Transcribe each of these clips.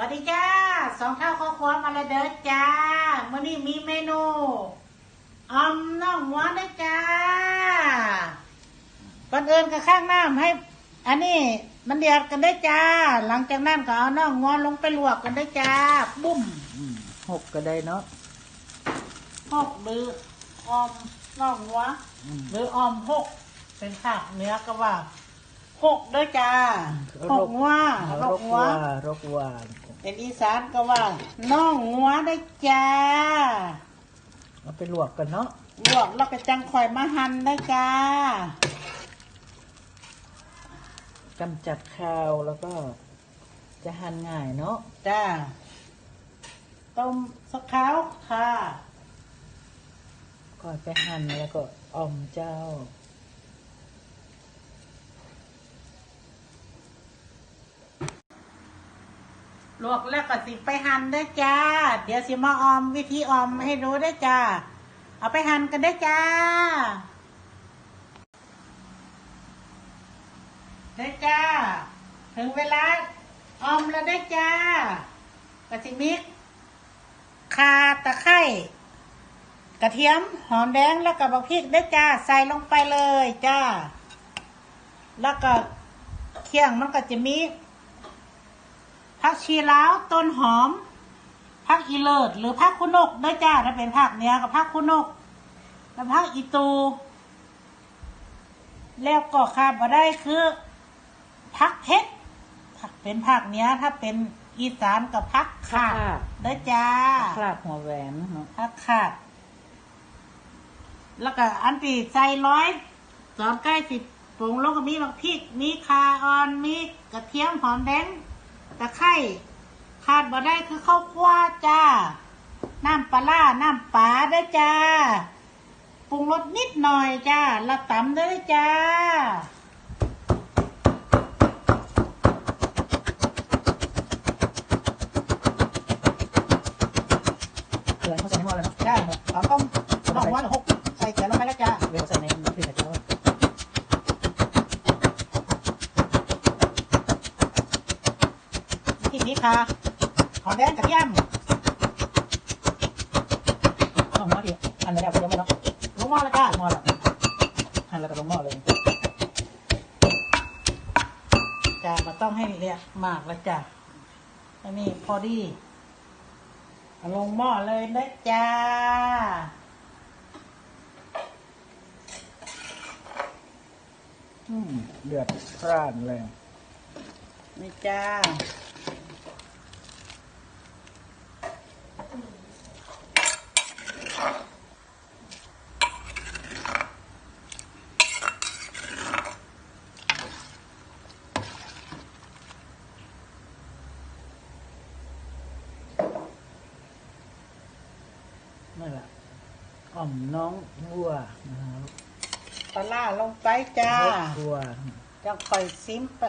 วัสดีจ้าสองเท่าข้อความมาแล้วเด้อจ้ามื่อนี้มีเมนูออมน่องหัวนะจ้าก่อนอื่นก็ข้างน้ำให้ อันนี้มันเดือดกันได้อจ้า หลังจากนั้นก็เอาน่องงอนลงไปลวกกันได้อจ้า บุ้มหกก็ได้เนาะหกหรือออมน่องหัวหรือออมหกเป็นภาคเหนือก็ว่าหกเด้อจ้าหกหัวหรกกหัวว่ารกว่า เป็นอีสานก็ว่าน่องงัวได้จ้าเอาไปลวกกันเนาะลวกแล้วก็จังข่อยมาหั่นได้จ้ากำจัดคาวแล้วก็จะหั่นง่ายเนาะจ้าต้มสักขาวค่ะก่อนไปหั่นแล้วก็อ่อมเจ้า ลวกแล้วก็สิไปหั่นได้จ้า เดี๋ยวสิมาออมวิธีออมให้รู้ได้จ้า เอาไปหั่นกันได้จ้า ได้จ้า ถึงเวลาออมแล้วได้จ้ากระสิมิกคาตะไคร้กระเทียมหอมแดงแล้วก็บักพริกได้จ้า ใส่ลงไปเลยจ้า แล้วก็เคี่ยงมันก็จะมี ผักชีลาวต้นหอมผักอีเลิศหรือผักคุนกได้จ้าถ้าเป็นผักเนี้ยกับผักคุนก แล้วผักอีตู แล้วก็ขาดมาได้คือผักเพชรผักเป็นผักเนี้ยถ้าเป็นอีสานกับผักขาดได้จ้าคลาดหัวแหวนเนาะผักขาด แล้วก็อันที่ใส่ร้อยสองใกล้สิบปรุงลงก็มีบักพริกมีคาออนมีกระเทียมหอมแดง ตะไคร้ขาดบ่ได้คือข้าวคั่วจ้า น้ำปลาร้าน้ำปลาได้อจ้า ปรุงรสนิดหน่อยจ้าและตำได้อจ้าเกลือเขาใส่ในหม้อแล้วเนาะจ้าเอาต้มต้มวันหกใส่เกลือลงไปแล้วจ้า ค่ะหอมแดงกระเทียมเอาหม้อที่หั่นแล้วก็ยังไม่เนาะลงหม้อแล้วจ้าหม้อละหั่นแล้วก็ลงหม้อเลยจ้ามาต้องให้เรียกมากแล้วจ้าอันนี้พอดีเอาลงหม้อเลยนะจ้าอืมเดือดพร่านเลยนี่จ้า นั่นแหละอ่อมน้องวัวนะครับปลาล่าลงไปจ้ารกวัวจังค่อยซิมปะ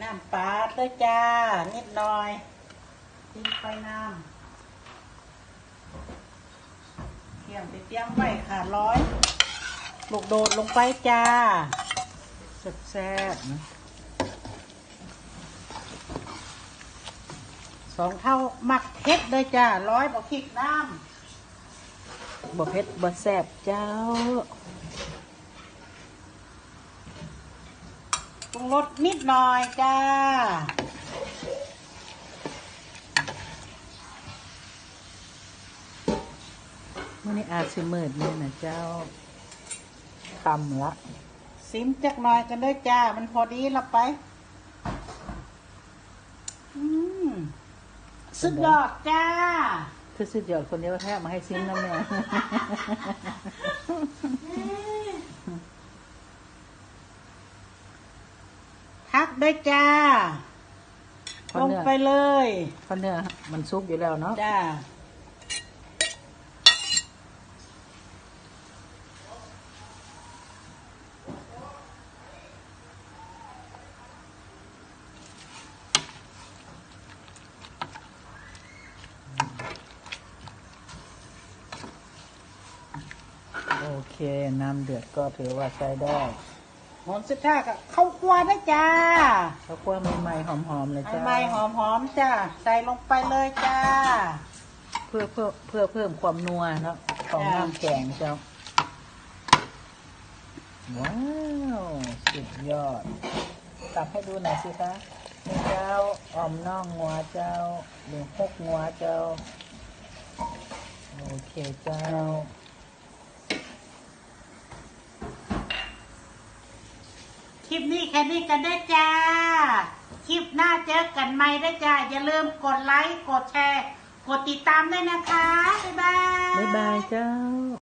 น้ำปลาด้วยจ้า นิดหน่อยซิมไปน้ำเตรียมไปเตรียมไว้ค่ะร้อยลูกโดดลงไปจ้าแซ่บๆนะ องเท่ามักเพชรเลยจ้าร้อยบอกพริกน้บ่เผ็ดบ่แซ่บเจ้าำปรุงรสนิดหน่อยจ้ามื่อนี้อาจสิมืดนี่นะเจ้าคำละซิมจักหน่อยกันด้วยจ้า มันพอดีละไป อืม สุดยอดจ้าคือสุดยอดคนเดียวแท้มาให้ซิมน้ำเนี่ยพักด้วยจ้าเพราะลงเนื้อไปเลยเพราะเนื้อมันซุกอยู่แล้วเนาะจ้า เคเค น้ำเดือดก็ถือว่าใช้ได้หอมสุดท้ายกับข้าวคั่วนะจ้าข้าวคั่วใหม่ๆหอมๆเลยจ้าใหม่หอมหอมๆจ้าใส่ลงไปเลยจ้า เพื่อเพื่อเพื่อเพิ่มความนัวเนาะของจ้ะน้ำแกงเจ้า ว้าวสุดยอดตักให้ดูหน่อยสิคะนี่เจ้าอ่อมน่องงัวเจ้าหรือฮกงัวเจ้า โอเคเจ้า ลิปนี้แค่นี้กันได้จ้า คลิปหน้าเจอกันใหม่ได้จ้า อย่าลืมกดไลค์ กดแชร์ กดติดตามด้วยนะคะ บ๊ายบาย บ๊ายบายเจ้า